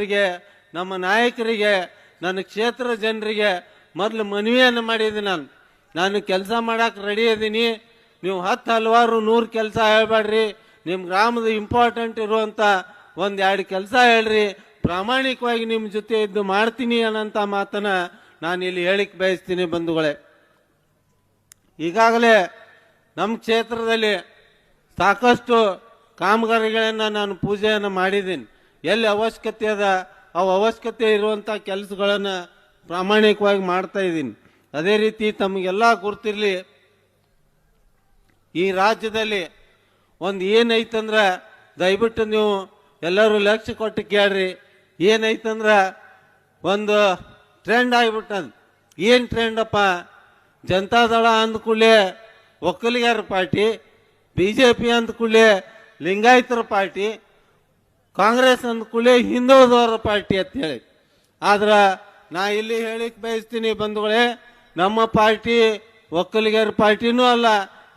ಜನರಿಗೆ, ನಮ್ಮ ನಾಯಕರಿಗೆ, ನನ್ನ ಕ್ಷೇತ್ರ ಜನರಿಗೆ ಮೊದಲು ಮನವಿಯನ್ನು ಮಾಡಿದ್ದೀನಿ ನಾನು. ನಾನು ಕೆಲಸ ಮಾಡಕ್ಕೆ ರೆಡಿ ಇದ್ದೀನಿ ನೀವು ಹತ್ತು ಹಲವಾರು ನೂರು ಕೆಲಸ ಹೇಳ್ಬೇಡ್ರಿ. ನಿಮ್ಮ ಗ್ರಾಮದ ಇಂಪಾರ್ಟೆಂಟ್ ಇರುವಂಥ ಒಂದು ಎರಡು ಕೆಲಸ ಹೇಳ್ರಿ. ಪ್ರಾಮಾಣಿಕವಾಗಿ ನಿಮ್ಮ ಜೊತೆ ಇದ್ದು ಮಾಡ್ತೀನಿ ಅನ್ನೋಂಥ ಮಾತನ್ನು ನಾನು ಇಲ್ಲಿ ಹೇಳಿಕ್ ಬಯಸ್ತೀನಿ ಬಂಧುಗಳೇ. ಈಗಾಗಲೇ ನಮ್ಮ ಕ್ಷೇತ್ರದಲ್ಲಿ ಸಾಕಷ್ಟು ಕಾಮಗಾರಿಗಳನ್ನು ನಾನು ಪೂಜೆಯನ್ನು ಮಾಡಿದ್ದೀನಿ. ಎಲ್ಲಿ ಅವಶ್ಯಕತೆ ಅದ ಆ ಅವಶ್ಯಕತೆ ಇರುವಂಥ ಕೆಲಸಗಳನ್ನು ಪ್ರಾಮಾಣಿಕವಾಗಿ ಮಾಡ್ತಾ ಇದ್ದೀನಿ. ಅದೇ ರೀತಿ ತಮಗೆಲ್ಲ ಗೊತ್ತಿರಲಿ ಈ ರಾಜ್ಯದಲ್ಲಿ ಒಂದು ಏನೈತಂದ್ರೆ, ದಯವಿಟ್ಟು ನೀವು ಎಲ್ಲರೂ ಲಕ್ಷ್ಯ ಕೊಟ್ಟು ಕೇಳ್ರಿ. ಏನೈತಂದ್ರೆ, ಒಂದು ಟ್ರೆಂಡ್ ಆಗಿಬಿಟ್ಟದ. ಏನು ಟ್ರೆಂಡಪ್ಪ ಜನತಾದಳ ಅಂದ್ಕೂಡ್ಲೆ ಒಕ್ಕಲಿಗರ ಪಾರ್ಟಿ ಬಿ ಜೆ ಪಿ ಅಂದ್ಕೂಡ್ಲೆ ಲಿಂಗಾಯತರ ಪಾರ್ಟಿ ಕಾಂಗ್ರೆಸ್ ಅಂದ್ಕೂಡ್ಲೆ ಹಿಂದುಳಿದವರ ಪಾರ್ಟಿ ಅಂತ ಹೇಳಿ. ಆದ್ರೆ ನಾ ಇಲ್ಲಿ ಹೇಳಿಕ್ ಬಯಸ್ತೀನಿ ಬಂಧುಗಳೇ, ನಮ್ಮ ಪಾರ್ಟಿ ಒಕ್ಕಲಿಗರ ಪಾರ್ಟಿನೂ ಅಲ್ಲ,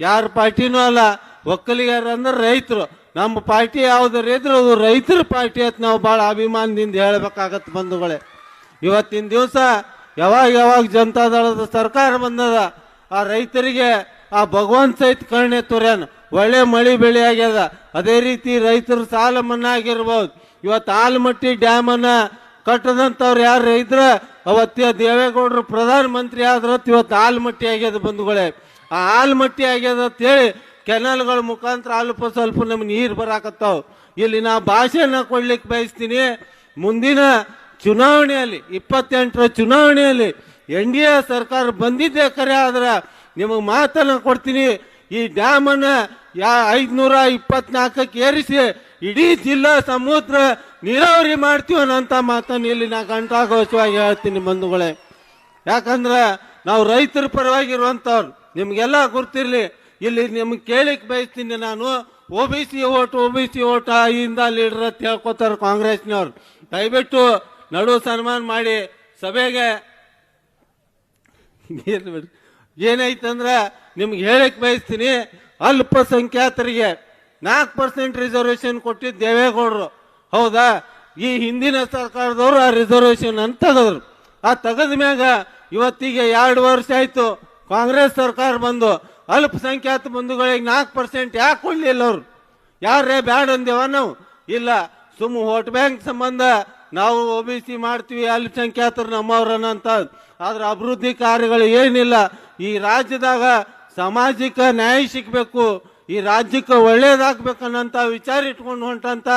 ಯಾರ ಪಾರ್ಟಿನೂ ಅಲ್ಲ. ಒಕ್ಕಲಿಗರ ಅಂದ್ರೆ ರೈತರು. ನಮ್ಮ ಪಾರ್ಟಿ ಯಾವ್ದಾರು ಇದ್ರೆ ಅದು ರೈತರ ಪಾರ್ಟಿ ಅಂತ ನಾವು ಭಾಳ ಅಭಿಮಾನದಿಂದ ಹೇಳ್ಬೇಕಾಗತ್ತೆ ಬಂಧುಗಳೇ. ಇವತ್ತಿನ ದಿವಸ ಯಾವಾಗ ಯಾವಾಗ ಜನತಾದಳದ ಸರ್ಕಾರ ಬಂದದ, ಆ ರೈತರಿಗೆ ಆ ಭಗವಂತ ಸಹಿತ ಕರ್ಣೆ ತೋರ್ಯಾನ. ಒಳ್ಳೆ ಮಳೆ ಬೆಳೆ ಆಗ್ಯದ. ಅದೇ ರೀತಿ ರೈತರು ಸಾಲ ಮನ್ನಾ ಆಗಿರ್ಬೋದು. ಇವತ್ತು ಆಲ್ಮಟ್ಟಿ ಡ್ಯಾಮ್ ಅನ್ನ ಕಟ್ಟದಂತವ್ರು ಯಾರು ರೈತರ? ಅವತ್ತ ದೇವೇಗೌಡರು ಪ್ರಧಾನ ಮಂತ್ರಿ ಆದ್ರ ಇವತ್ತು ಆಲ್ಮಟ್ಟಿ ಆಗ್ಯದ ಬಂಧುಗಳೇ. ಆ ಆಲ್ಮಟ್ಟಿ ಆಗ್ಯದ ಅಂತೇಳಿ ಕೆನಲ್ಗಳ ಮುಖಾಂತರ ಅಲ್ಪ ಸ್ವಲ್ಪ ನಮ್ಗೆ ನೀರು ಬರಾಕತ್ತಾವ. ಇಲ್ಲಿ ನಾ ಭಾಷೆನ ಕೊಡ್ಲಿಕ್ಕೆ ಬಯಸ್ತೀನಿ. ಮುಂದಿನ ಚುನಾವಣೆಯಲ್ಲಿ, ಇಪ್ಪತ್ತೆಂಟರ ಚುನಾವಣೆಯಲ್ಲಿ ಎನ್ ಡಿ ಎ ಸರ್ಕಾರ ಬಂದಿದ್ದೆ ಕರೆ ಆದ್ರೆ ನಿಮಗೆ ಮಾತನ್ನು ಕೊಡ್ತೀನಿ. ಈ ಡ್ಯಾಮ್ ಅನ್ನ ಯಾ ಐದ್ನೂರ ಇಪ್ಪತ್ನಾಲ್ಕಕ್ಕೆ ಏರಿಸಿ, ಇಡೀ ಜಿಲ್ಲಾ ಸಮುದ್ರ ನೀರಾವರಿ ಮಾಡ್ತೀವಿ ಅನ್ನೋಂಥ ಮಾತನ್ನು ಇಲ್ಲಿ ನಾ ಕಂಠಾಘೋಷವಾಗಿ ಹೇಳ್ತೀನಿ ಬಂಧುಗಳೇ ಯಾಕಂದ್ರೆ ನಾವು ರೈತರ ಪರವಾಗಿರುವಂಥವ್ರು, ನಿಮ್ಗೆಲ್ಲ ಗೊತ್ತಿರಲಿ ಇಲ್ಲಿ ನಿಮ್ಗೆ ಕೇಳಿಕ್ ಬಯಸ್ತೀನಿ ನಾನು, O B C vote, O B C vote ಇಂದ ಲೀಡರ್ ಅಂತ ಹೇಳ್ಕೊತಾರೆ ಕಾಂಗ್ರೆಸ್ನವ್ರು ದಯವಿಟ್ಟು ನಡು ಸನ್ಮಾನ ಮಾಡಿ, ಸಭೆಗೆ. ಏನೈತಂದ್ರೆ ನಿಮ್ಗೆ ಹೇಳಕ್ ಬಯಸ್ತೀನಿ ಅಲ್ಪಸಂಖ್ಯಾತರಿಗೆ ನಾಲ್ಕು ಪರ್ಸೆಂಟ್ ರಿಸರ್ವೇಶನ್ ಕೊಟ್ಟಿದ್ದು ದೇವೇಗೌಡರು. ಹೌದಾ? ಈ ಹಿಂದಿನ ಸರ್ಕಾರದವರು ಆ ರಿಸರ್ವೇಶನ್ ಅಂತ ತೆಗೆದ್ರು. ಆ ತೆಗೆದ ಮ್ಯಾಗ ಇವತ್ತಿಗೆ ಎರಡು ವರ್ಷ ಆಯಿತು. ಕಾಂಗ್ರೆಸ್ ಸರ್ಕಾರ ಬಂದು ಅಲ್ಪಸಂಖ್ಯಾತ ಬಂಧುಗಳಿಗೆ ನಾಲ್ಕು ಪರ್ಸೆಂಟ್ ಯಾಕೆ ಕೊಡಲಿಲ್ಲ ಅವರು? ಯಾರೇ ಬ್ಯಾಡ್ ಅಂದೇವ ನಾವು? ಇಲ್ಲ ಸುಮ್ಮ ವೋಟ್ ಬ್ಯಾಂಕ್ ಸಂಬಂಧ ನಾವು ಒ ಬಿ ಸಿ ಮಾಡ್ತೀವಿ ಅಲ್ಪಸಂಖ್ಯಾತರು ನಮ್ಮವ್ರನ್ನ ಅಂತ. ಆದ್ರೆ ಅಭಿವೃದ್ಧಿ ಕಾರ್ಯಗಳು ಏನಿಲ್ಲ. ಈ ರಾಜ್ಯದಾಗ ಸಾಮಾಜಿಕ ನ್ಯಾಯ ಸಿಗಬೇಕು, ಈ ರಾಜ್ಯಕ್ಕೆ ಒಳ್ಳೇದಾಗಬೇಕನ್ನಂತ ವಿಚಾರ ಇಟ್ಕೊಂಡು ಹೊಂಟಂತ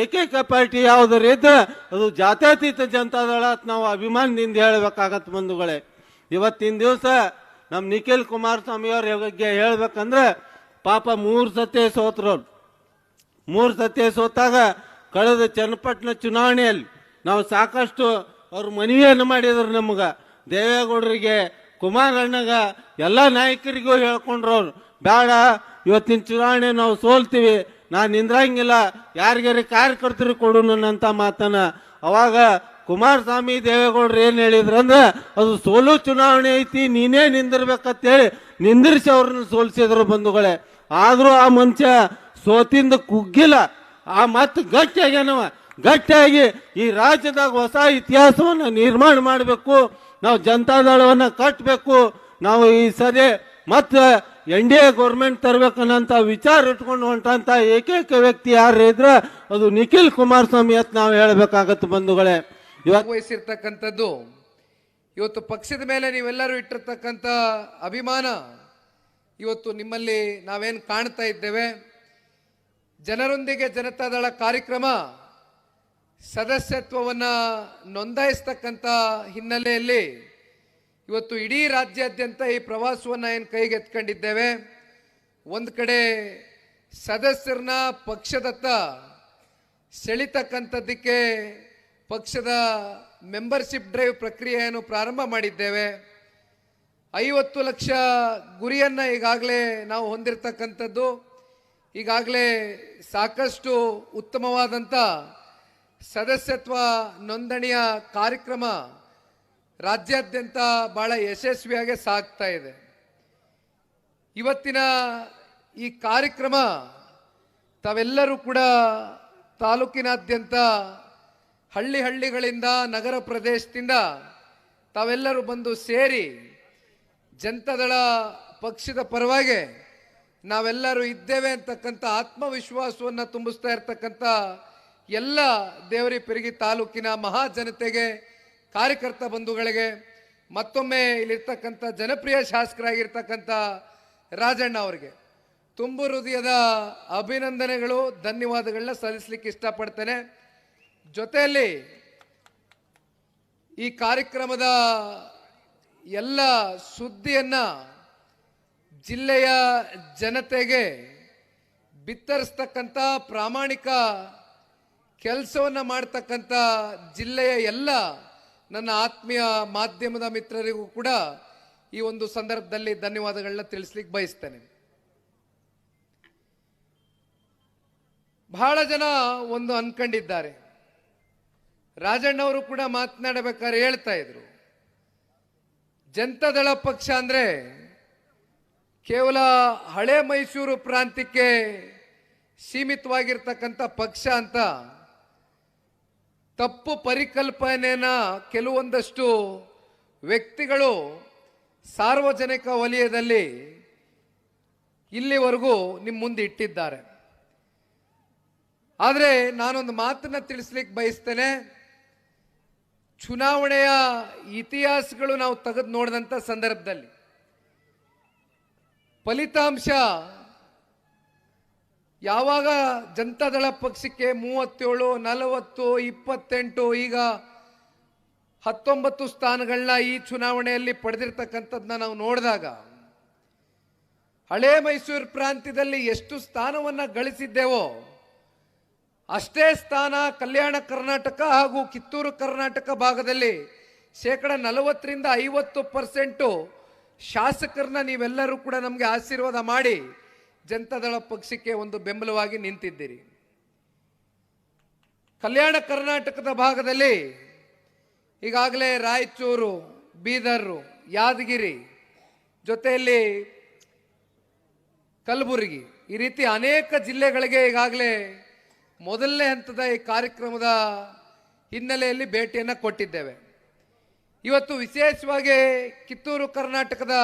ಏಕೈಕ ಪಾರ್ಟಿ ಯಾವ್ದಾರು ಇದ್ರೆ ಅದು ಜಾತ್ಯತೀತ ಜನತಾದಳ ಅಂತ ನಾವು ಅಭಿಮಾನದಿಂದ ಹೇಳ್ಬೇಕಾಗತ್ತೆ ಬಂಧುಗಳೇ. ಇವತ್ತಿನ ದಿವಸ ನಮ್ಮ ನಿಖಿಲ್ ಕುಮಾರಸ್ವಾಮಿ ಅವ್ರ ಬಗ್ಗೆ ಹೇಳ್ಬೇಕಂದ್ರೆ ಪಾಪ ಮೂರು ಸತ್ಯ ಸೋತ್ರವ್ರು ಮೂರು ಸತಿ ಸೋತಾಗ ಕಳೆದ ಚನ್ನಪಟ್ಟಣ ಚುನಾವಣೆಯಲ್ಲಿ ನಾವು ಸಾಕಷ್ಟು ಅವ್ರು ಮನವಿಯನ್ನು ಮಾಡಿದ್ರು ನಮಗ. ದೇವೇಗೌಡರಿಗೆ ಕುಮಾರಣ್ಣಗ ಎಲ್ಲ ನಾಯಕರಿಗೂ ಹೇಳ್ಕೊಂಡ್ರು ಅವ್ರು ಬೇಡ ಇವತ್ತಿನ ಚುನಾವಣೆ ನಾವು ಸೋಲ್ತೀವಿ, ನಾನು ನಿಂದ್ರಂಗಿಲ್ಲ ಯಾರಿಗಾರ ಕಾರ್ಯಕರ್ತರು ಕೊಡು ನನ್ನಂತ ಮಾತನ್ನ ಅವಾಗ ಕುಮಾರಸ್ವಾಮಿ ದೇವೇಗೌಡರು ಏನು ಹೇಳಿದ್ರಂದ್ರೆ ಅದು ಸೋಲು ಚುನಾವಣೆ ಐತಿ, ನೀನೇ ನಿಂದಿರ್ಬೇಕಂತೇಳಿ ನಿಂದಿರಿಸಿ ಅವ್ರನ್ನ ಸೋಲ್ಸಿದ್ರು ಬಂಧುಗಳೇ. ಆದರೂ ಆ ಮನುಷ್ಯ ಸೋತಿಂದ ಕುಗ್ಗಿಲ್ಲ. ಆ ಮತ್ತೆ ಗಟ್ಟಿಯಾಗ್ಯಾನವ. ಗಟ್ಟಿಯಾಗಿ ಈ ರಾಜ್ಯದಾಗ ಹೊಸ ಇತಿಹಾಸವನ್ನು ನಿರ್ಮಾಣ ಮಾಡಬೇಕು. ನಾವು ಜನತಾದಳವನ್ನು ಕಟ್ಟಬೇಕು ನಾವು ಈ ಸರಿ ಮತ್ತೆ ಎನ್ ಡಿ ಎ ಗೌರ್ಮೆಂಟ್ ತರಬೇಕನ್ನೋಂಥ ವಿಚಾರ ಇಟ್ಕೊಂಡು ಹೊಂಟಂಥ ಏಕೈಕ ವ್ಯಕ್ತಿ ಯಾರು ಇದ್ರೆ ಅದು ನಿಖಿಲ್ ಕುಮಾರಸ್ವಾಮಿ ಅಂತ ನಾವು ಹೇಳಬೇಕಾಗತ್ತೆ ಬಂಧುಗಳೇ. ಭಾಗವಹಿಸಿರ್ತಕ್ಕಂಥದ್ದು ಇವತ್ತು ಪಕ್ಷದ ಮೇಲೆ ನೀವೆಲ್ಲರೂ ಇಟ್ಟಿರ್ತಕ್ಕಂಥ ಅಭಿಮಾನ ಇವತ್ತು ನಿಮ್ಮಲ್ಲಿ ನಾವೇನು ಕಾಣ್ತಾ ಇದ್ದೇವೆ. ಜನರೊಂದಿಗೆ ಜನತಾದಳ ಕಾರ್ಯಕ್ರಮ ಸದಸ್ಯತ್ವವನ್ನು ನೋಂದಾಯಿಸ್ತಕ್ಕಂಥ ಹಿನ್ನೆಲೆಯಲ್ಲಿ ಇವತ್ತು ಇಡೀ ರಾಜ್ಯಾದ್ಯಂತ ಈ ಪ್ರವಾಸವನ್ನು ಏನು ಕೈಗೆತ್ಕೊಂಡಿದ್ದೇವೆ ಒಂದು ಕಡೆ ಸದಸ್ಯರನ್ನ ಪಕ್ಷದತ್ತ ಸೆಳಿತಕ್ಕಂಥದ್ದಕ್ಕೆ ಪಕ್ಷದ ಮೆಂಬರ್ಶಿಪ್ ಡ್ರೈವ್ ಪ್ರಕ್ರಿಯೆಯನ್ನು ಪ್ರಾರಂಭ ಮಾಡಿದ್ದೇವೆ. ಐವತ್ತು ಲಕ್ಷ ಗುರಿಯನ್ನು ಈಗಾಗಲೇ ನಾವು ಹೊಂದಿರತಕ್ಕಂಥದ್ದು. ಈಗಾಗಲೇ ಸಾಕಷ್ಟು ಉತ್ತಮವಾದಂಥ ಸದಸ್ಯತ್ವ ನೋಂದಣಿಯ ಕಾರ್ಯಕ್ರಮ ರಾಜ್ಯಾದ್ಯಂತ ಬಹಳ ಯಶಸ್ವಿಯಾಗಿ ಸಾಗ್ತಾ ಇದೆ. ಇವತ್ತಿನ ಈ ಕಾರ್ಯಕ್ರಮ ತಾವೆಲ್ಲರೂ ಕೂಡ ತಾಲೂಕಿನಾದ್ಯಂತ ಹಳ್ಳಿ ಹಳ್ಳಿಗಳಿಂದ ನಗರ ಪ್ರದೇಶದಿಂದ ತಾವೆಲ್ಲರೂ ಬಂದು ಸೇರಿ ಜನತಾದಳ ಪಕ್ಷದ ಪರವಾಗಿ ನಾವೆಲ್ಲರೂ ಇದ್ದೇವೆ ಅಂತಕ್ಕಂಥ ಆತ್ಮವಿಶ್ವಾಸವನ್ನು ತುಂಬಿಸ್ತಾ ಇರ್ತಕ್ಕಂಥ ಎಲ್ಲ ದೇವರಿ ಪೆರಿಗಿ ತಾಲೂಕಿನ ಮಹಾ ಜನತೆಗೆ ಕಾರ್ಯಕರ್ತ ಬಂಧುಗಳಿಗೆ, ಮತ್ತೊಮ್ಮೆ ಇಲ್ಲಿರ್ತಕ್ಕಂಥ ಜನಪ್ರಿಯ ಶಾಸಕರಾಗಿರ್ತಕ್ಕಂಥ ರಾಜಣ್ಣ ಅವರಿಗೆ ತುಂಬು ಹೃದಯದ ಅಭಿನಂದನೆಗಳು, ಧನ್ಯವಾದಗಳನ್ನ ಸಲ್ಲಿಸಲಿಕ್ಕೆ ಇಷ್ಟಪಡ್ತೇನೆ. ಜೊತೆಯಲ್ಲಿ ಈ ಕಾರ್ಯಕ್ರಮದ ಎಲ್ಲ ಸುದ್ದಿಯನ್ನು ಜಿಲ್ಲೆಯ ಜನತೆಗೆ ಬಿತ್ತರಿಸ್ತಕ್ಕಂಥ ಪ್ರಾಮಾಣಿಕ ಕೆಲಸವನ್ನು ಮಾಡ್ತಕ್ಕಂಥ ಜಿಲ್ಲೆಯ ಎಲ್ಲ ನನ್ನ ಆತ್ಮೀಯ ಮಾಧ್ಯಮದ ಮಿತ್ರರಿಗೂ ಕೂಡ ಈ ಒಂದು ಸಂದರ್ಭದಲ್ಲಿ ಧನ್ಯವಾದಗಳನ್ನ ತಿಳಿಸ್ಲಿಕ್ಕೆ ಬಯಸ್ತೇನೆ. ಬಹಳ ಜನ ಒಂದು ಅನ್ಕೊಂಡಿದ್ದಾರೆ. ರಾಜಣ್ಣವರು ಕೂಡ ಮಾತನಾಡಬೇಕಾದ್ರೆ ಹೇಳ್ತಾ ಇದ್ರು. ಜನತಾದಳ ಪಕ್ಷ ಅಂದ್ರೆ ಕೇವಲ ಹಳೆ ಮೈಸೂರು ಪ್ರಾಂತ್ಯಕ್ಕೆ ಸೀಮಿತವಾಗಿರ್ತಕ್ಕಂಥ ಪಕ್ಷ ಅಂತ ತಪ್ಪು ಪರಿಕಲ್ಪನೆನ ಕೆಲವೊಂದಷ್ಟು ವ್ಯಕ್ತಿಗಳು ಸಾರ್ವಜನಿಕ ವಲಯದಲ್ಲಿ ಇಲ್ಲಿವರೆಗೂ ನಿಮ್ಮ ಮುಂದೆ ಇಟ್ಟಿದ್ದಾರೆ. ಆದರೆ ನಾನೊಂದು ಮಾತನ್ನ ತಿಳಿಸ್ಲಿಕ್ಕೆ ಬಯಸ್ತೇನೆ. ಚುನಾವಣೆಯ ಇತಿಹಾಸಗಳು ನಾವು ತೆಗೆದು ನೋಡಿದಂಥ ಸಂದರ್ಭದಲ್ಲಿ ಫಲಿತಾಂಶ ಯಾವಾಗ ಜನತಾದಳ ಪಕ್ಷಕ್ಕೆ ಮೂವತ್ತೇಳು, ನಲವತ್ತು, ಇಪ್ಪತ್ತೆಂಟು, ಈಗ ಹತ್ತೊಂಬತ್ತು ಸ್ಥಾನಗಳನ್ನ ಈ ಚುನಾವಣೆಯಲ್ಲಿ ಪಡೆದಿರ್ತಕ್ಕಂಥದ್ದನ್ನ ನಾವು ನೋಡಿದಾಗ ಹಳೇ ಮೈಸೂರು ಪ್ರಾಂತ್ಯದಲ್ಲಿ ಎಷ್ಟು ಸ್ಥಾನವನ್ನ ಗಳಿಸಿದ್ದೇವೋ ಅಷ್ಟೇ ಸ್ಥಾನ ಕಲ್ಯಾಣ ಕರ್ನಾಟಕ ಹಾಗೂ ಕಿತ್ತೂರು ಕರ್ನಾಟಕ ಭಾಗದಲ್ಲಿ ಶೇಕಡ ನಲವತ್ತರಿಂದ ಐವತ್ತು ಪರ್ಸೆಂಟು ಶಾಸಕರನ್ನ ನೀವೆಲ್ಲರೂ ಕೂಡ ನಮಗೆ ಆಶೀರ್ವಾದ ಮಾಡಿ ಜನತಾದಳ ಪಕ್ಷಕ್ಕೆ ಒಂದು ಬೆಂಬಲವಾಗಿ ನಿಂತಿದ್ದೀರಿ. ಕಲ್ಯಾಣ ಕರ್ನಾಟಕದ ಭಾಗದಲ್ಲಿ ಈಗಾಗಲೇ ರಾಯಚೂರು, ಬೀದರ್, ಯಾದಗಿರಿ ಜೊತೆಯಲ್ಲಿ ಕಲಬುರಗಿ ಈ ರೀತಿ ಅನೇಕ ಜಿಲ್ಲೆಗಳಿಗೆ ಈಗಾಗಲೇ ಮೊದಲನೇ ಹಂತದ ಈ ಕಾರ್ಯಕ್ರಮದ ಹಿನ್ನೆಲೆಯಲ್ಲಿ ಭೇಟಿಯನ್ನು ಕೊಟ್ಟಿದ್ದೇವೆ. ಇವತ್ತು ವಿಶೇಷವಾಗಿ ಕಿತ್ತೂರು ಕರ್ನಾಟಕದ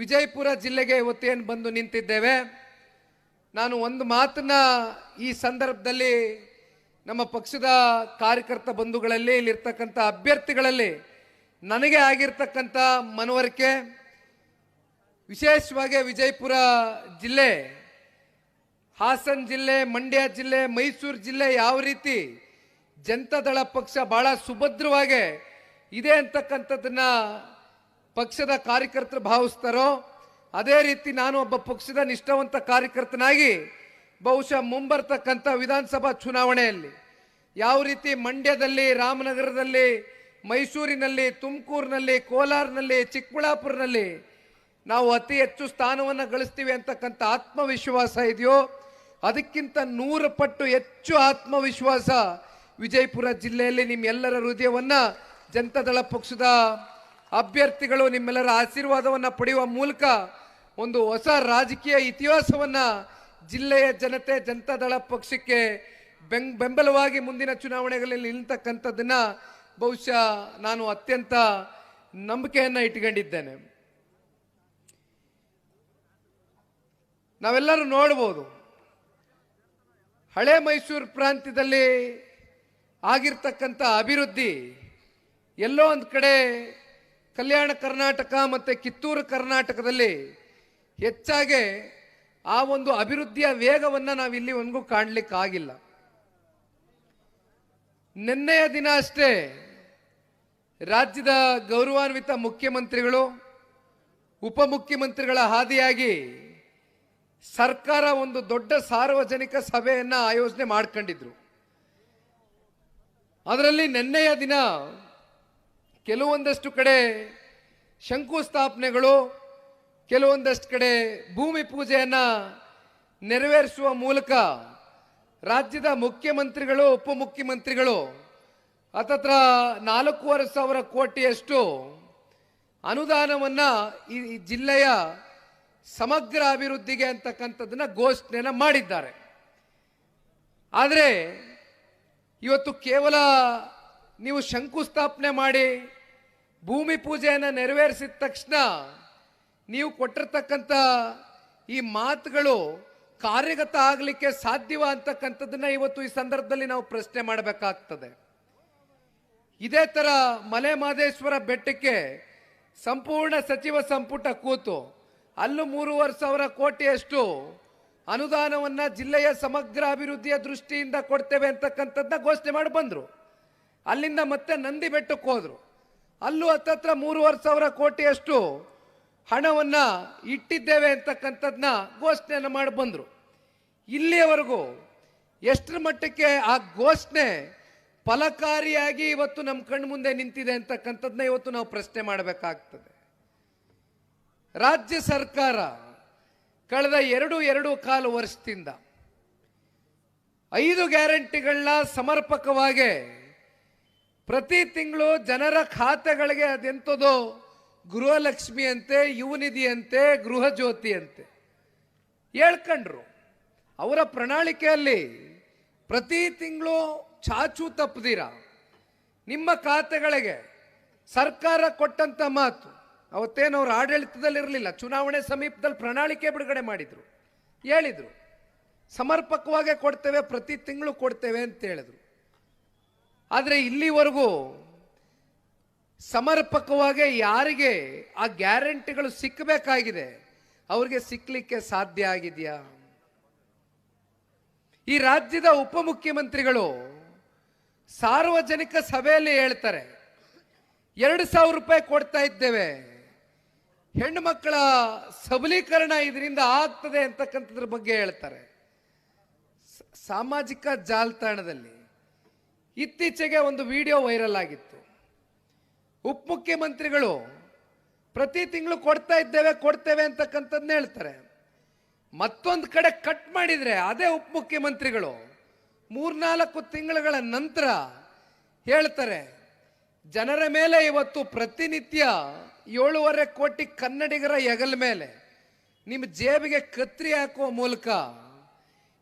ವಿಜಯಪುರ ಜಿಲ್ಲೆಗೆ ಇವತ್ತೇನು ಬಂದು ನಿಂತಿದ್ದೇವೆ. ನಾನು ಒಂದು ಮಾತನ್ನ ಈ ಸಂದರ್ಭದಲ್ಲಿ ನಮ್ಮ ಪಕ್ಷದ ಕಾರ್ಯಕರ್ತ ಬಂಧುಗಳಲ್ಲಿ, ಇಲ್ಲಿರ್ತಕ್ಕಂಥ ಅಭ್ಯರ್ಥಿಗಳಲ್ಲಿ ನನಗೆ ಆಗಿರ್ತಕ್ಕಂಥ ಮನವರಿಕೆ. ವಿಶೇಷವಾಗಿ ವಿಜಯಪುರ ಜಿಲ್ಲೆ, ಹಾಸನ ಜಿಲ್ಲೆ, ಮಂಡ್ಯ ಜಿಲ್ಲೆ, ಮೈಸೂರು ಜಿಲ್ಲೆ ಯಾವ ರೀತಿ ಜನತಾದಳ ಪಕ್ಷ ಬಹಳ ಸುಭದ್ರವಾಗಿ ಇದೆ ಅಂತಕ್ಕಂಥದ್ದನ್ನ ಪಕ್ಷದ ಕಾರ್ಯಕರ್ತರು ಭಾವಿಸ್ತಾರೋ, ಅದೇ ರೀತಿ ನಾನು ಒಬ್ಬ ಪಕ್ಷದ ನಿಷ್ಠಾವಂತ ಕಾರ್ಯಕರ್ತನಾಗಿ ಬಹುಶಃ ಮುಂಬರ್ತಕ್ಕಂಥ ವಿಧಾನಸಭಾ ಚುನಾವಣೆಯಲ್ಲಿ ಯಾವ ರೀತಿ ಮಂಡ್ಯದಲ್ಲಿ, ರಾಮನಗರದಲ್ಲಿ, ಮೈಸೂರಿನಲ್ಲಿ, ತುಮಕೂರಿನಲ್ಲಿ, ಕೋಲಾರನಲ್ಲಿ ಚಿಕ್ಕಬಳ್ಳಾಪುರನಲ್ಲಿ ನಾವು ಅತಿ ಹೆಚ್ಚು ಸ್ಥಾನವನ್ನು ಗಳಿಸ್ತೀವಿ ಅಂತಕ್ಕಂಥ ಆತ್ಮವಿಶ್ವಾಸ ಇದೆಯೋ, ಅದಕ್ಕಿಂತ ನೂರು ಪಟ್ಟು ಹೆಚ್ಚು ಆತ್ಮವಿಶ್ವಾಸ ವಿಜಯಪುರ ಜಿಲ್ಲೆಯಲ್ಲಿ ನಿಮ್ಮೆಲ್ಲರ ಹೃದಯವನ್ನು ಜನತಾದಳ ಪಕ್ಷದ ಅಭ್ಯರ್ಥಿಗಳು ನಿಮ್ಮೆಲ್ಲರ ಆಶೀರ್ವಾದವನ್ನು ಪಡೆಯುವ ಮೂಲಕ ಒಂದು ಹೊಸ ರಾಜಕೀಯ ಇತಿಹಾಸವನ್ನು ಜಿಲ್ಲೆಯ ಜನತೆ, ಜನತಾದಳ ಪಕ್ಷಕ್ಕೆ ಬೆಂಗ್ ಬೆಂಬಲವಾಗಿ ಮುಂದಿನ ಚುನಾವಣೆಗಳಲ್ಲಿ ನಿಲ್ತಕ್ಕಂಥದ್ದನ್ನ ಬಹುಶಃ ನಾನು ಅತ್ಯಂತ ನಂಬಿಕೆಯನ್ನು ಇಟ್ಕೊಂಡಿದ್ದೇನೆ ನಾವೆಲ್ಲರೂ ನೋಡ್ಬೋದು, ಹಳೆ ಮೈಸೂರು ಪ್ರಾಂತ್ಯದಲ್ಲಿ ಆಗಿರ್ತಕ್ಕಂಥ ಅಭಿವೃದ್ಧಿ ಎಲ್ಲೋ ಒಂದು ಕಡೆ ಕಲ್ಯಾಣ ಕರ್ನಾಟಕ ಮತ್ತು ಕಿತ್ತೂರು ಕರ್ನಾಟಕದಲ್ಲಿ ಹೆಚ್ಚಾಗಿ ಆ ಒಂದು ಅಭಿವೃದ್ಧಿಯ ವೇಗವನ್ನು ನಾವು ಇಲ್ಲಿ ಒಂದಿಗೂ ಕಾಣಲಿಕ್ಕಾಗಿಲ್ಲ. ನಿನ್ನೆಯ ದಿನ ಅಷ್ಟೇ ರಾಜ್ಯದ ಗೌರವಾನ್ವಿತ ಮುಖ್ಯಮಂತ್ರಿಗಳು, ಉಪಮುಖ್ಯಮಂತ್ರಿಗಳ ಹಾದಿಯಾಗಿ ಸರ್ಕಾರ ಒಂದು ದೊಡ್ಡ ಸಾರ್ವಜನಿಕ ಸಭೆಯನ್ನು ಆಯೋಜನೆ ಮಾಡ್ಕೊಂಡಿದ್ರು. ಅದರಲ್ಲಿ ನಿನ್ನೆಯ ದಿನ ಕೆಲವೊಂದಷ್ಟು ಕಡೆ ಶಂಕುಸ್ಥಾಪನೆಗಳು, ಕೆಲವೊಂದಷ್ಟು ಕಡೆ ಭೂಮಿ ಪೂಜೆಯನ್ನು ನೆರವೇರಿಸುವ ಮೂಲಕ ರಾಜ್ಯದ ಮುಖ್ಯಮಂತ್ರಿಗಳು, ಉಪಮುಖ್ಯಮಂತ್ರಿಗಳು, ಹತ್ತತ್ರ ನಾಲ್ಕೂವರೆ ಸಾವಿರ ಕೋಟಿಯಷ್ಟು ಅನುದಾನವನ್ನು ಈ ಈ ಜಿಲ್ಲೆಯ ಸಮಗ್ರ ಅಭಿವೃದ್ಧಿಗೆ ಅಂತಕ್ಕಂಥದ್ದನ್ನು ಘೋಷಣೆಯನ್ನು ಮಾಡಿದ್ದಾರೆ. ಆದರೆ ಇವತ್ತು ಕೇವಲ ನೀವು ಶಂಕುಸ್ಥಾಪನೆ ಮಾಡಿ ಭೂಮಿ ಪೂಜೆಯನ್ನು ನೆರವೇರಿಸಿದ ತಕ್ಷಣ ನೀವು ಕೊಟ್ಟಿರ್ತಕ್ಕಂಥ ಈ ಮಾತುಗಳು ಕಾರ್ಯಗತ ಆಗಲಿಕ್ಕೆ ಸಾಧ್ಯವ ಅಂತಕ್ಕಂಥದ್ದನ್ನ ಇವತ್ತು ಈ ಸಂದರ್ಭದಲ್ಲಿ ನಾವು ಪ್ರಶ್ನೆ ಮಾಡಬೇಕಾಗ್ತದೆ. ಇದೇ ತರ ಮಲೆ ಮಹದೇಶ್ವರ ಬೆಟ್ಟಕ್ಕೆ ಸಂಪೂರ್ಣ ಸಚಿವ ಸಂಪುಟ ಕೂತು ಅಲ್ಲೂ ಮೂರುವರೆ ಸಾವಿರ ಕೋಟಿಯಷ್ಟು ಅನುದಾನವನ್ನ ಜಿಲ್ಲೆಯ ಸಮಗ್ರ ಅಭಿವೃದ್ಧಿಯ ದೃಷ್ಟಿಯಿಂದ ಕೊಡ್ತೇವೆ ಅಂತಕ್ಕಂಥದ್ದನ್ನ ಘೋಷಣೆ ಮಾಡಿ ಬಂದರು. ಅಲ್ಲಿಂದ ಮತ್ತೆ ನಂದಿ ಬೆಟ್ಟಕ್ಕೆ ಹೋದ್ರು. ಅಲ್ಲೂ ಹತ್ತತ್ರ ಮೂರುವರೆ ಸಾವಿರ ಕೋಟಿಯಷ್ಟು ಹಣವನ್ನು ಇಟ್ಟಿದ್ದೇವೆ ಅಂತಕ್ಕಂಥದ್ದನ್ನ ಘೋಷಣೆಯನ್ನು ಮಾಡಿ ಬಂದರು. ಇಲ್ಲಿಯವರೆಗೂ ಎಷ್ಟರ ಮಟ್ಟಕ್ಕೆ ಆ ಘೋಷಣೆ ಫಲಕಾರಿಯಾಗಿ ಇವತ್ತು ನಮ್ಮ ಕಣ್ಣು ಮುಂದೆ ನಿಂತಿದೆ ಅಂತಕ್ಕಂಥದ್ದನ್ನ ಇವತ್ತು ನಾವು ಪ್ರಶ್ನೆ ಮಾಡಬೇಕಾಗ್ತದೆ. ರಾಜ್ಯ ಸರ್ಕಾರ ಕಳೆದ ಎರಡು ಎರಡು ಕಾಲು ವರ್ಷದಿಂದ ಐದು ಗ್ಯಾರಂಟಿಗಳನ್ನ ಸಮರ್ಪಕವಾಗಿ ಪ್ರತಿ ತಿಂಗಳು ಜನರ ಖಾತೆಗಳಿಗೆ ಅದೆಂಥದೋ ಗೃಹಲಕ್ಷ್ಮಿ ಅಂತೆ, ಯುವನಿಧಿ ಅಂತೆ ಗೃಹ ಜ್ಯೋತಿ ಅಂತೆ. ಹೇಳ್ಕಂಡ್ರು. ಅವರ ಪ್ರಣಾಳಿಕೆಯಲ್ಲಿ ಪ್ರತಿ ತಿಂಗಳು ಚಾಚು ತಪ್ಪದಿರ? ನಿಮ್ಮ ಖಾತೆಗಳಿಗೆ ಸರ್ಕಾರ ಕೊಟ್ಟಂತ ಮಾತು. ಅವತ್ತೇನು ಅವ್ರ ಆಡಳಿತದಲ್ಲಿ ಇರಲಿಲ್ಲ ಚುನಾವಣೆ ಸಮೀಪದಲ್ಲಿ ಪ್ರಣಾಳಿಕೆ ಬಿಡುಗಡೆ ಮಾಡಿದ್ರು. ಹೇಳಿದ್ರು. ಸಮರ್ಪಕವಾಗೇ ಕೊಡ್ತೇವೆ, ಪ್ರತಿ ತಿಂಗಳು ಕೊಡ್ತೇವೆ ಅಂತ ಹೇಳಿದ್ರು. ಆದರೆ ಇಲ್ಲಿವರೆಗೂ ಸಮರ್ಪಕವಾಗಿ ಯಾರಿಗೆ ಆ ಗ್ಯಾರಂಟಿಗಳು ಸಿಕ್ಕಬೇಕಾಗಿದೆ, ಅವ್ರಿಗೆ ಸಿಕ್ಕಲಿಕ್ಕೆ ಸಾಧ್ಯ ಆಗಿದೆಯಾ? ಈ ರಾಜ್ಯದ ಉಪಮುಖ್ಯಮಂತ್ರಿಗಳು ಸಾರ್ವಜನಿಕ ಸಭೆಯಲ್ಲಿ ಹೇಳ್ತಾರೆ, ಎರಡು ಸಾವಿರ ರೂಪಾಯಿ ಕೊಡ್ತಾ ಇದ್ದೇವೆ, ಹೆಣ್ಣು ಮಕ್ಕಳ ಸಬಲೀಕರಣ ಇದರಿಂದ ಆಗ್ತದೆ ಅಂತಕ್ಕಂಥದ್ರ ಬಗ್ಗೆ ಹೇಳ್ತಾರೆ. ಸಾಮಾಜಿಕ ಜಾಲತಾಣದಲ್ಲಿ ಇತ್ತೀಚೆಗೆ ಒಂದು ವಿಡಿಯೋ ವೈರಲ್ ಆಗಿತ್ತು. ಉಪಮುಖ್ಯಮಂತ್ರಿಗಳು ಪ್ರತಿ ತಿಂಗಳು ಕೊಡ್ತಾ ಇದ್ದೇವೆ, ಕೊಡ್ತೇವೆ ಅಂತಕ್ಕಂಥದ್ದನ್ನ ಹೇಳ್ತಾರೆ. ಮತ್ತೊಂದು ಕಡೆ ಕಟ್ ಮಾಡಿದ್ರೆ ಅದೇ ಉಪಮುಖ್ಯಮಂತ್ರಿಗಳು ಮೂರ್ನಾಲ್ಕು ತಿಂಗಳುಗಳ ನಂತರ ಹೇಳ್ತಾರೆ, ಜನರ ಮೇಲೆ ಇವತ್ತು ಪ್ರತಿನಿತ್ಯ ಏಳೂವರೆ ಕೋಟಿ ಕನ್ನಡಿಗರ ಹೆಗಲ ಮೇಲೆ ನಿಮ್ಮ ಜೇಬಿಗೆ ಕತ್ರಿ ಹಾಕುವ ಮೂಲಕ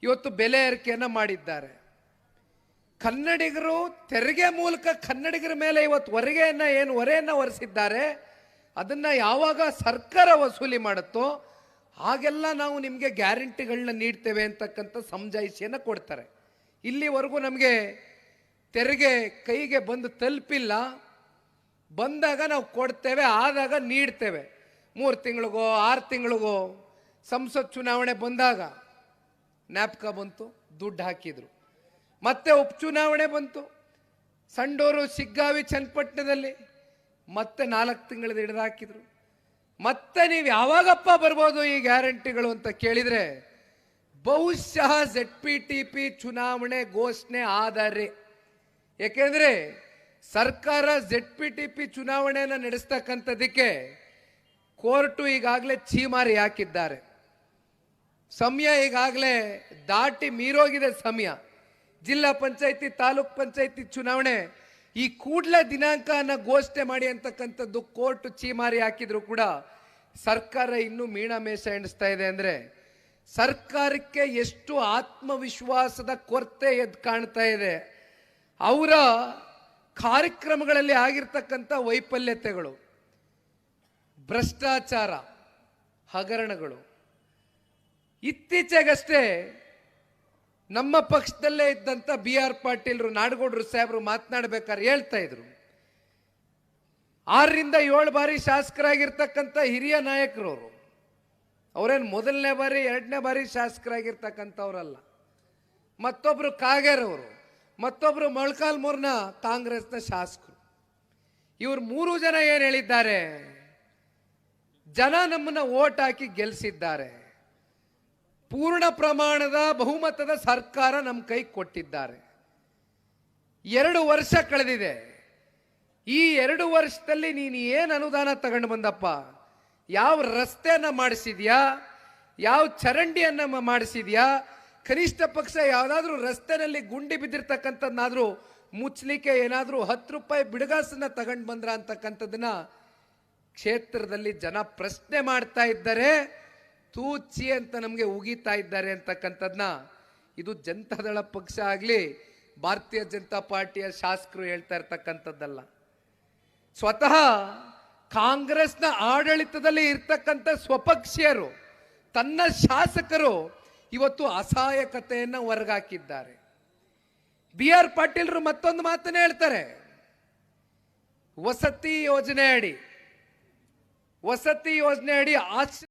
ಇವತ್ತು ಬೆಲೆ ಏರಿಕೆಯನ್ನು ಮಾಡಿದ್ದಾರೆ. ಕನ್ನಡಿಗರು ತೆರಿಗೆ ಮೂಲಕ ಕನ್ನಡಿಗರ ಮೇಲೆ ಇವತ್ತು ಹೊರಿಗೆಯನ್ನು ಏನು ಹೊರೆಯನ್ನ ಹೊರಿಸಿದ್ದಾರೆ, ಅದನ್ನ ಯಾವಾಗ ಸರ್ಕಾರ ವಸೂಲಿ ಮಾಡುತ್ತೋ ಹಾಗೆಲ್ಲ ನಾವು ನಿಮಗೆ ಗ್ಯಾರಂಟಿಗಳನ್ನ ನೀಡ್ತೇವೆ ಅಂತಕ್ಕಂಥ ಸಮಜಾಯಿಷಿಯನ್ನು ಕೊಡ್ತಾರೆ. ಇಲ್ಲಿವರೆಗೂ ನಮಗೆ ತೆರಿಗೆ ಕೈಗೆ ಬಂದು ತಲುಪಿಲ್ಲ. ಬಂದಾಗ ನಾವು ಕೊಡ್ತೇವೆ, ಆದಾಗ ನೀಡ್ತೇವೆ. ಮೂರು ತಿಂಗಳಿಗೋ, ಆರು ತಿಂಗಳಿಗೋ ಸಂಸತ್ ಚುನಾವಣೆ ಬಂದಾಗ ನ್ಯಾಪ್ಕ ಬಂತು, ದುಡ್ಡು ಹಾಕಿದ್ರು. ಮತ್ತೆ ಉಪಚುನಾವಣೆ ಬಂತು. ಸಂಡೂರು, ಸಿಗ್ಗಾವಿ, ಚನ್ನಪಟ್ಟಣದಲ್ಲಿ ಮತ್ತೆ ನಾಲ್ಕು ತಿಂಗಳದ ಹಿಡಿದಾಕಿದ್ರು. ಮತ್ತೆ ನೀವು ಯಾವಾಗಪ್ಪ ಬರ್ಬೋದು ಈ ಗ್ಯಾರಂಟಿಗಳು ಅಂತ ಕೇಳಿದ್ರೆ ಬಹುಶಃ ಜೆಡ್ ಪಿ ಟಿ ಪಿ ಚುನಾವಣೆ ಘೋಷಣೆ ಆದರೆ. ಏಕೆಂದರೆ ಸರ್ಕಾರ ಜೆಡ್ ಪಿ ಟಿ ಪಿ ಚುನಾವಣೆಯನ್ನು ನಡೆಸ್ತಕ್ಕಂಥದ್ದಕ್ಕೆ ಕೋರ್ಟು ಈಗಾಗಲೇ ಚೀಮಾರಿ ಹಾಕಿದ್ದಾರೆ. ಸಮಯ ಈಗಾಗಲೇ ದಾಟಿ ಮೀರೋಗಿದೆ ಸಮಯ. ಜಿಲ್ಲಾ ಪಂಚಾಯತಿ, ತಾಲೂಕ್ ಪಂಚಾಯತಿ ಚುನಾವಣೆ ಈ ಕೂಡಲೇ ದಿನಾಂಕನ ಘೋಷಣೆ ಮಾಡಿ ಅಂತಕ್ಕಂಥದ್ದು ಕೋರ್ಟ್ ಚೀಮಾರಿ ಹಾಕಿದ್ರು ಕೂಡ ಸರ್ಕಾರ ಇನ್ನೂ ಮೀಣಮೇಷ ಎಣಿಸ್ತಾ ಇದೆ ಅಂದ್ರೆ ಸರ್ಕಾರಕ್ಕೆ ಎಷ್ಟು ಆತ್ಮವಿಶ್ವಾಸದ ಕೊರತೆ ಎದ್ದು ಕಾಣ್ತಾ ಇದೆ. ಅವರ ಕಾರ್ಯಕ್ರಮಗಳಲ್ಲಿ ಆಗಿರ್ತಕ್ಕಂಥ ವೈಫಲ್ಯತೆಗಳು, ಭ್ರಷ್ಟಾಚಾರ, ಹಗರಣಗಳು, ಇತ್ತೀಚೆಗಷ್ಟೇ ನಮ್ಮ ಪಕ್ಷದಲ್ಲೇ ಇದ್ದಂತ ಬಿ ಆರ್ ಪಾಟೀಲ್ರು, ನಾಡಗೌಡರು ಸಾಹೇಬರು ಮಾತನಾಡ್ಬೇಕಾದ್ರೆ ಹೇಳ್ತಾ ಇದ್ರು. ಆರರಿಂದ ಏಳು ಬಾರಿ ಶಾಸಕರಾಗಿರ್ತಕ್ಕಂಥ ಹಿರಿಯ ನಾಯಕರು ಅವರು ಅವರೇನು ಮೊದಲನೇ ಬಾರಿ, ಎರಡನೇ ಬಾರಿ ಶಾಸಕರಾಗಿರ್ತಕ್ಕಂಥವ್ರಲ್ಲ. ಮತ್ತೊಬ್ರು ಕಾಗೇರವರು ಮತ್ತೊಬ್ಬರು ಮೊಳಕಾಲ್ಮೂರ್ನ ಕಾಂಗ್ರೆಸ್ನ ಶಾಸಕರು. ಇವ್ರು ಮೂರು ಜನ ಏನು ಹೇಳಿದ್ದಾರೆ, ಜನ ನಮ್ಮನ್ನ ಓಟ್ ಹಾಕಿ ಗೆಲ್ಲಿಸಿದ್ದಾರೆ ಪೂರ್ಣ ಪ್ರಮಾಣದ ಬಹುಮತದ ಸರ್ಕಾರ ನಮ್ಮ ಕೈ ಕೊಟ್ಟಿದ್ದಾರೆ. ಎರಡು ವರ್ಷ ಕಳೆದಿದೆ. ಈ ಎರಡು ವರ್ಷದಲ್ಲಿ ನೀನು ಏನು ಅನುದಾನ ತಗೊಂಡು ಬಂದಪ್ಪ? ಯಾವ ರಸ್ತೆಯನ್ನು ಮಾಡಿಸಿದ್ಯಾ? ಯಾವ ಚರಂಡಿಯನ್ನು ಮಾಡಿಸಿದ್ಯಾ? ಕನಿಷ್ಠ ಪಕ್ಷ ಯಾವುದಾದ್ರೂ ರಸ್ತೆನಲ್ಲಿ ಗುಂಡಿ ಬಿದ್ದಿರ್ತಕ್ಕಂಥದ್ದಾದರೂ ಮುಚ್ಚಲಿಕ್ಕೆ ಏನಾದರೂ ಹತ್ತು ರೂಪಾಯಿ ಬಿಡುಗಾಸನ್ನ ತಗೊಂಡು ಬಂದ್ರ ಅಂತಕ್ಕಂಥದ್ದನ್ನ ಕ್ಷೇತ್ರದಲ್ಲಿ ಜನ ಪ್ರಶ್ನೆ ಮಾಡ್ತಾ ಇದ್ದಾರೆ. ತೂಚಿ ಅಂತ ನಮಗೆ ಉಗಿತಾ ಇದ್ದಾರೆ ಅಂತಕ್ಕಂಥದ್ನ, ಇದು ಜನತಾದಳ ಪಕ್ಷ ಆಗಲಿ, ಭಾರತೀಯ ಜನತಾ ಪಾರ್ಟಿಯ ಶಾಸಕರು ಹೇಳ್ತಾ ಇರ್ತಕ್ಕಂಥದ್ದಲ್ಲ. ಸ್ವತಃ ಕಾಂಗ್ರೆಸ್ನ ಆಡಳಿತದಲ್ಲಿ ಇರ್ತಕ್ಕಂಥ ಸ್ವಪಕ್ಷೀಯರು, ತನ್ನ ಶಾಸಕರು ಇವತ್ತು ಅಸಹಾಯಕತೆಯನ್ನು ಹೊರಗಾಕಿದ್ದಾರೆ. ಬಿ ಆರ್ ಪಾಟೀಲ್ರು ಮತ್ತೊಂದು ಮಾತನ್ನ ಹೇಳ್ತಾರೆ, ವಸತಿ ಯೋಜನೆ ಅಡಿ ವಸತಿ ಯೋಜನೆ ಅಡಿ ಆಶ್ರಯ